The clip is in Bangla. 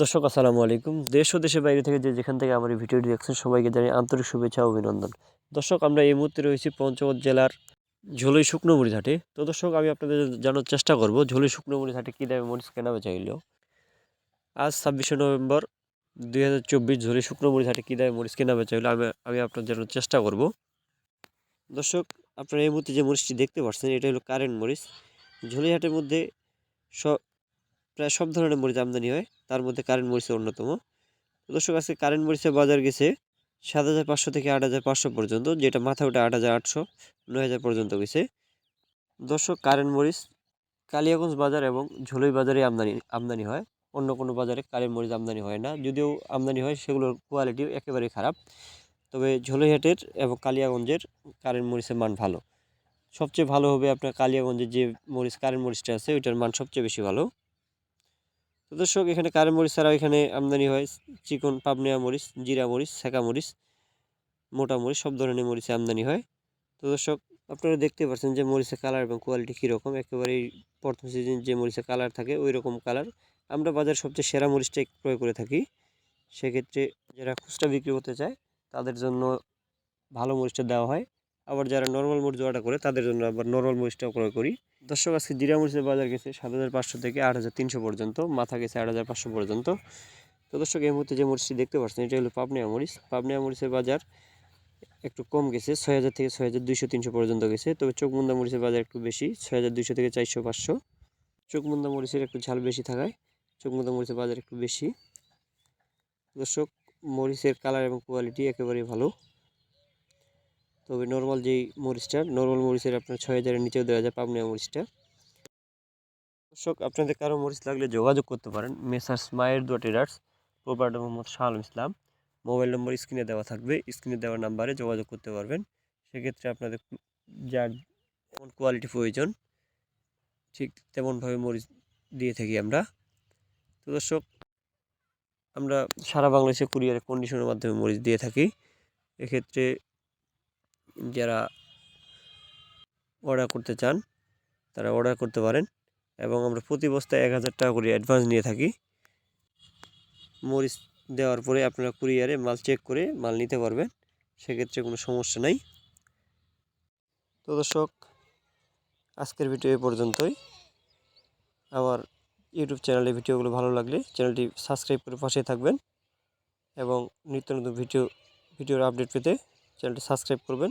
দর্শক, আসসালামু আলাইকুম। দেশ ও দেশের বাইরে থেকে যে যেখান থেকে আমার এই ভিডিওটি দেখছেন, সবাইকে জানাই আন্তরিক শুভেচ্ছা অভিনন্দন। দর্শক, আমরা এই মুহূর্তে রয়েছি পঞ্চগড় জেলার ঝোলই শুকনো মরিচ তো দর্শক, আমি আপনাদের জানার চেষ্টা করব, ঝোলই শুকনো মরিচ কী দামে মরিচ কেনা বেচা হইল। আজ ছাব্বিশে নভেম্বর দুই হাজার চব্বিশ, ঝোলই শুকনো মরিচ কী দামে মরিচ কেনা বেচা হইল, আমি আমি আপনাদের জানার চেষ্টা করব। দর্শক, আপনারা এই মুহূর্তে যে মরিচটি দেখতে পাচ্ছেন, এটা হলো কারেন্ট মরিচ। ঝোলি হাটের মধ্যে প্রায় সব ধরনের মরিচ আমদানি হয়। তার মধ্যে কারেন্ট মরিচ অন্যতম। দর্শক, আজকে কারেন্ট মরিচের বাজার গেছে সাত হাজার পাঁচশো থেকে আট হাজার পাঁচশো পর্যন্ত, যেটা মাথা ওঠে আট হাজার আটশো, নয় হাজার পর্যন্ত গেছে। দর্শক, কারেন্ট মরিচ কালিয়াগঞ্জ বাজার এবং ঝোলই বাজারে আমদানি আমদানি হয়। অন্য কোনো বাজারে কারেন্ট মরিচ আমদানি হয় না। যদিও আমদানি হয়, সেগুলোর কোয়ালিটি একেবারেই খারাপ। তবে ঝোলইহাটের এবং কালিয়াগঞ্জের কারেন্ট মরিচের মান ভালো। সবচেয়ে ভালো হবে আপনার কালিয়াগঞ্জের যে মরিচ, কারেন্ট মরিচটা আছে, ওইটার মান সবচেয়ে বেশি ভালো। তো দর্শক, এখানে কারেন মরিচ ছাড়াও এখানে আমদানি হয় চিকন পাবনিয়া মরিচ, জিরা মরিচ, সেকা মরিচ, মোটা মরিচ, সব ধরনের মরিচে আমদানি হয়। তো দর্শক, আপনারা দেখতে পাচ্ছেন যে মরিচের কালার এবং কোয়ালিটি কীরকম, একেবারেই প্রথম সিজন যে মরিচের কালার থাকে ওই রকম কালার। আমরা বাজার সবচেয়ে সেরা মরিচটাই ক্রয় করে থাকি। সেক্ষেত্রে যারা খুচরা বিক্রি করতে চায়, তাদের জন্য ভালো মরিচটা দেওয়া হয়। আবার যারা নর্মাল মরিচ অর্ডার করে, তাদের জন্য আবার নর্মাল মরিচটাও ক্রয় করি। দর্শক, আজকে জিরা মরিচের বাজার গেছে সাত হাজার পাঁচশো থেকে আট হাজার তিনশো পর্যন্ত, মাথা গেছে আট হাজার পাঁচশো পর্যন্ত। তো দর্শক, এই মুহূর্তে যে মরিচটি দেখতে পাচ্ছেন, এটা হলো পাবনিয়া মরিচ। পাবনিয়া মরিচের বাজার একটু কম গেছে, ছয় হাজার থেকে ছয় হাজার দুইশো তিনশো পর্যন্ত গেছে। তবে চোখমুন্দা মরিচের বাজার একটু বেশি, ছয় হাজার দুইশো থেকে চারশো পাঁচশো। চোখমুন্দা মরিচের একটু ঝাল বেশি থাকায় চোখমুন্দা মরিচের বাজার একটু বেশি। দর্শক, মরিচের কালার এবং কোয়ালিটি একেবারেই ভালো। তবে নর্মাল যেই মরিচটা নর্মাল মরিচের আপনার ছয় হাজারের নিচেও দেওয়া যায় পাবনিয়া মরিচটা। দর্শক, আপনাদের কারও মরিচ লাগলে যোগাযোগ করতে পারেন। মেসার্স মায়ের দোয়া traders proprietor Mohammad Shah Islam. Mobile number স্ক্রিনে দেওয়া থাকবে। স্ক্রিনে দেওয়া নাম্বারে যোগাযোগ করতে পারবেন। সেক্ষেত্রে আপনাদের যার যেমন কোয়ালিটি প্রয়োজন, ঠিক তেমনভাবে মরিচ দিয়ে থাকি আমরা। তো দর্শক, আমরা সারা বাংলাদেশে কুরিয়ারের কন্ডিশনের মাধ্যমে মরিচ দিয়ে থাকি। এক্ষেত্রে যারা অর্ডার করতে চান, তারা অর্ডার করতে পারেন এবং আমরা প্রতি বস্তায় এক হাজার টাকা করে অ্যাডভান্স নিয়ে থাকি। মরিচ দেওয়ার পরে আপনারা কুরিয়ারে মাল চেক করে মাল নিতে পারবেন, সেক্ষেত্রে কোনো সমস্যা নাই। তো দর্শক, আজকের ভিডিও এ পর্যন্তই। আমার ইউটিউব চ্যানেলে ভিডিওগুলো ভালো লাগলে চ্যানেলটি সাবস্ক্রাইব করে পাশে থাকবেন এবং নিত্য নতুন ভিডিও, ভিডিওর আপডেট পেতে চ্যানেলটি সাবস্ক্রাইব করবেন।